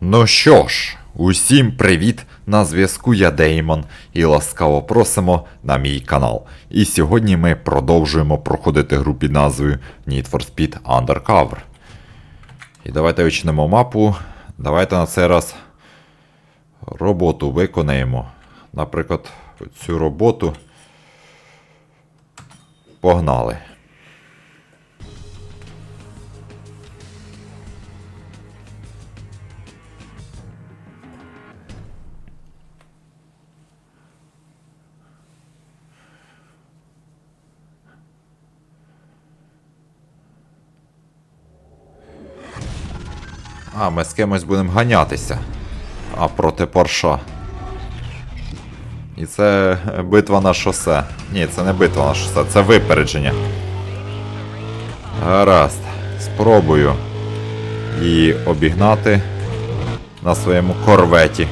Ну що ж, усім привіт! На зв'язку я Деймон і ласкаво просимо на мій канал. І сьогодні ми продовжуємо проходити гру під назвою Need for Speed Undercover. І давайте почнемо мапу. Давайте на цей раз роботу виконаємо. Наприклад, цю роботу. Погнали. А, ми з кимось будемо ганятися. А проти Порша. І це битва на шосе. Ні, це не битва на шосе, це випередження. Гаразд. Спробую її обігнати на своєму корветі.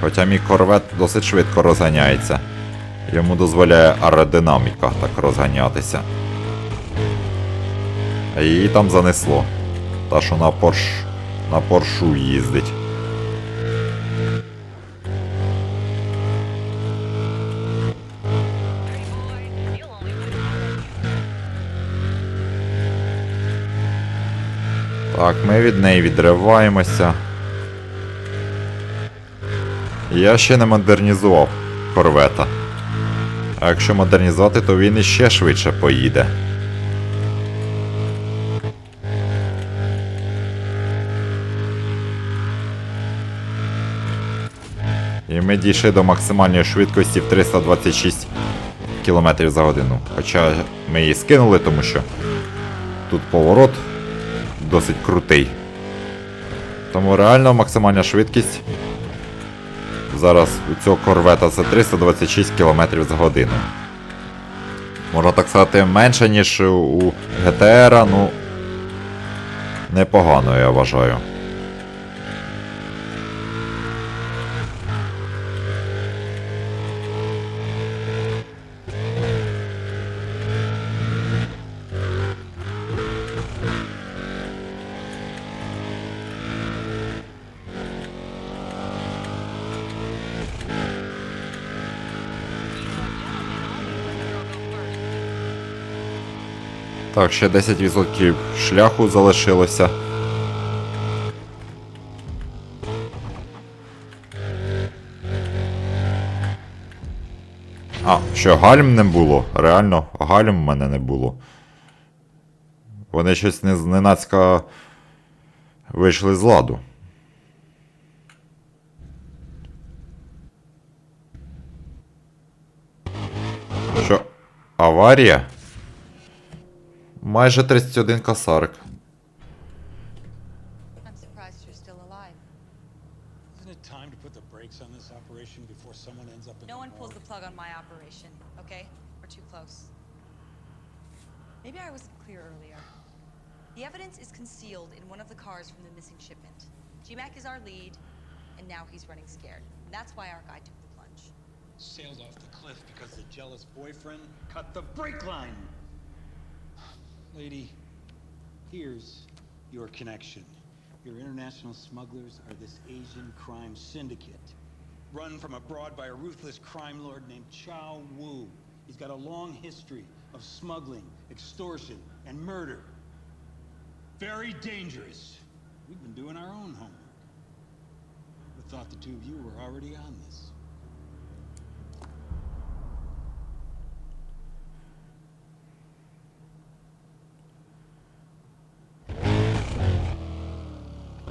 Хоча мій корвет досить швидко розганяється. Йому дозволяє аеродинаміка так розганятися. А її там занесло. Та, що на Порш. на Поршу їздить. Так, ми від неї відриваємося. Я ще не модернізував корвета. А якщо модернізувати, то він іще швидше поїде. І ми дійшли до максимальної швидкості в 326 км за годину. Хоча ми її скинули, тому що тут поворот досить крутий. Тому реально максимальна швидкість зараз у цього корвета це 326 км за годину. Можна так сказати, менше, ніж у GTR, ну непогано, я вважаю. Так, ще 10% шляху залишилося. А, що гальм не було? Реально, гальм в мене не було. Вони щось не, зненацька вийшли з ладу. Що? Аварія? Майже 31 косарик. I'm surprised you're still alive. Isn't it time to put the brakes on this operation before someone ends up in No the one pulls the morgue? plug on my operation, okay? We're too close. Maybe I wasn't clear earlier. The evidence is concealed in one of the cars from the missing shipment. GMAC is our lead, and now he's running scared. And that's why our guy took the plunge. Sailed off the cliff because the jealous boyfriend cut the brake line. Lady, here's your connection. Your international smugglers are this Asian crime syndicate. Run from abroad by a ruthless crime lord named Chow Wu. He's got a long history of smuggling, extortion, and murder. Very dangerous. We've been doing our own homework. We thought the two of you were already on this.